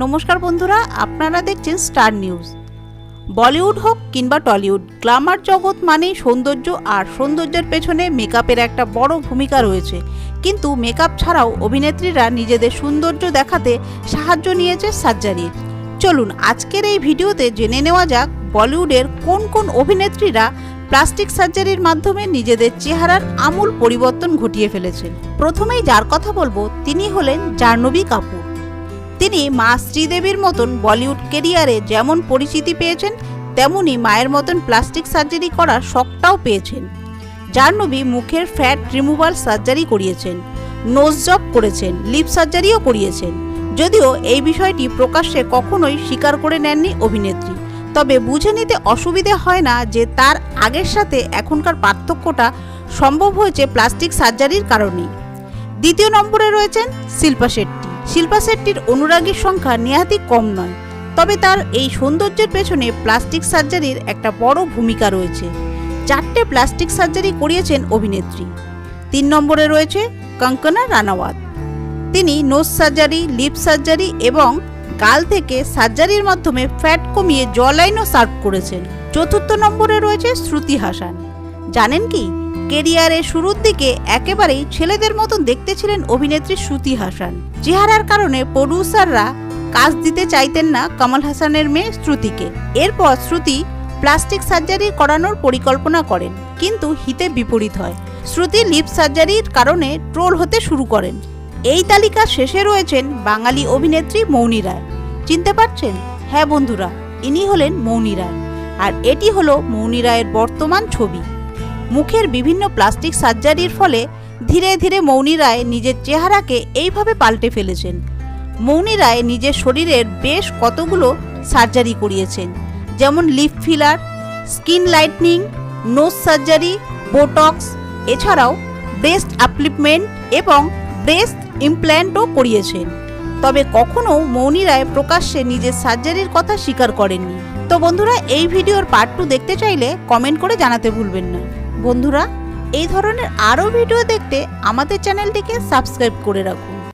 নমস্কার বন্ধুরা, আপনারা দেখছেন স্টার নিউজ বলিউড হোক কিংবা টলিউড, গ্ল্যামার জগৎ মানেই সৌন্দর্য আর সৌন্দর্যের পেছনে মেকআপের একটা বড় ভূমিকা রয়েছে। কিন্তু মেকআপ ছাড়াও অভিনেত্রীরা নিজেদের সৌন্দর্য দেখাতে সাহায্য নিয়েছে সার্জারির চলুন, আজকের এই ভিডিওতে জেনে নেওয়া যাক বলিউডের কোন কোন অভিনেত্রীরা প্লাস্টিক সার্জারির মাধ্যমে নিজেদের চেহারার আমূল পরিবর্তন ঘটিয়ে ফেলেছেন প্রথমেই যার কথা বলব, তিনি হলেন জাহ্নবী কাপুর। তিনি মা শ্রীদেবীর মতন বলিউড কেরিয়ারে যেমন পরিচিতি পেয়েছেন, তেমনি মায়ের মতন প্লাস্টিক সার্জারি করার শখটাও পেয়েছেন। জাহ্নবী মুখের ফ্যাট রিমুভাল সার্জারি করিয়েছেন, নোজ জব করেছেন, লিপ সার্জারিও করিয়েছেন। যদিও এই বিষয়টি প্রকাশ্যে কখনোই স্বীকার করে নেননি অভিনেত্রী। তবে বুঝে নিতে অসুবিধে হয় না যে তার আগের সাথে এখনকার পার্থক্যটা সম্ভব হয়েছে প্লাস্টিক সার্জারির কারণেই। দ্বিতীয় নম্বরে রয়েছেন শিল্পা শেট্টি। শিল্পা শেট্টির অনুরাগীর সংখ্যা নেহাতি কম নয়। তবে তার এই সৌন্দর্যের পেছনে প্লাস্টিক সার্জারির একটা বড় ভূমিকা রয়েছে। চারটে প্লাস্টিক সার্জারি করিয়েছেন অভিনেত্রী। তিন নম্বরে রয়েছে কঙ্কনা রানাওয়াত। তিনি নোজ সার্জারি, লিপ সার্জারি এবং গাল থেকে সার্জারির মাধ্যমে ফ্যাট কমিয়ে জলাইনও সার্ভ করেছেন। চতুর্থ নম্বরে রয়েছে শ্রুতি হাসান। জানেন কি? কেরিয়ারের শুরুর দিকে একেবারেই ছেলেদের মতন দেখতে ছিলেন অভিনেত্রী শ্রুতি হাসান। চেহারার কারণে প্রডিউসাররা কাজ দিতে চাইতেন না কমল হাসানের মেয়ে শ্রুতিকে। এরপর শ্রুতি প্লাস্টিক সার্জারি করানোর পরিকল্পনা করেন, কিন্তু হিতে বিপরীত হয়। শ্রুতি লিপ সার্জারির কারণে ট্রোল হতে শুরু করেন। এই তালিকার শেষে রয়েছেন বাঙালি অভিনেত্রী মৌনী রায়। চিনতে পারছেন? হ্যাঁ বন্ধুরা, ইনি হলেন মৌনী রায়। আর এটি হলো মৌনী রায়ের বর্তমান ছবি। মুখের বিভিন্ন প্লাস্টিক সার্জারির ফলে ধীরে ধীরে মৌনী রায় নিজের চেহারাকে এইভাবে পাল্টে ফেলেছেন। মৌনী রায় নিজের শরীরের বেশ কতগুলো সার্জারি করিয়েছেন, যেমন lip filler, skin lightning, nose surgery, botox, এছাড়াও ব্রেস্ট আপলিপমেন্ট এবং ব্রেস্ট ইমপ্ল্যান্টও করিয়েছেন। তবে কখনও মৌনী রায় প্রকাশ্যে নিজের সার্জারির কথা স্বীকার করেননি। তো বন্ধুরা, এই ভিডিওর পার্ট টু দেখতে চাইলে কমেন্ট করে জানাতে ভুলবেন না। বন্ধুরা এই ধরনের আরও ভিডিও দেখতে আমাদের চ্যানেলটিকে সাবস্ক্রাইব করে রাখুন।